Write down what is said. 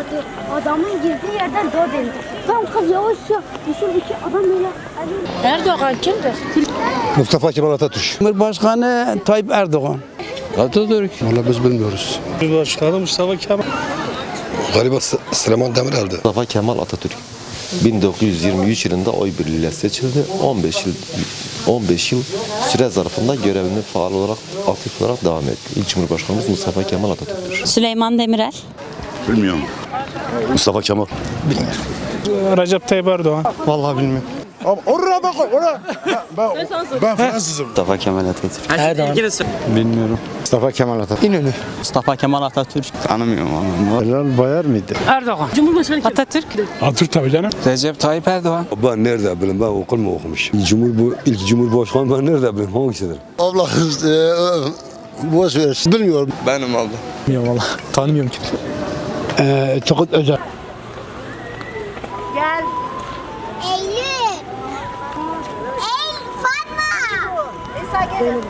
Adı, adamın girdiği yerden dört elinde. Tam kız yavaşça şuradaki adam böyle. Erdoğan kimdir? Mustafa Kemal Atatürk. Cumhurbaşkanı Tayyip Erdoğan. Atatürk. Valla biz bilmiyoruz. Cumhurbaşkanı Mustafa Kemal. Galiba Süleyman Demirel'di. Mustafa Kemal Atatürk 1923 yılında oy birliğiyle seçildi. 15 yıl 15 yıl süre zarfında görevini faal olarak aktif olarak devam etti. İlk Cumhurbaşkanımız Mustafa Kemal Atatürk'tür. Süleyman Demirel. Bilmiyorum. Mustafa Kemal. Recep Tayyip Erdoğan. Vallahi bilmiyorum. Oraya bak oraya. Ben, ben Fransızım. Mustafa Kemal Atatürk. Erdoğan. Bilmiyorum. Mustafa Kemal Atatürk. İnönü. Mustafa Kemal Atatürk. Tanımıyorum ama. Helal Bayar mıydı? Erdoğan. Atatürk. Atatürk tabii canım. Recep Tayyip Erdoğan. Ben nerede bileyim ben okul mu okumuş? Cumhur bu ilk Cumhurbaşkanı ben nerede bileyim hangisidir? Allah e, boş ver. Bilmiyorum. Benim abla. Bilmiyorum valla. Tanımıyorum ki. Ee, Turgut Özel. Gel. Eylül. Ey Fatma.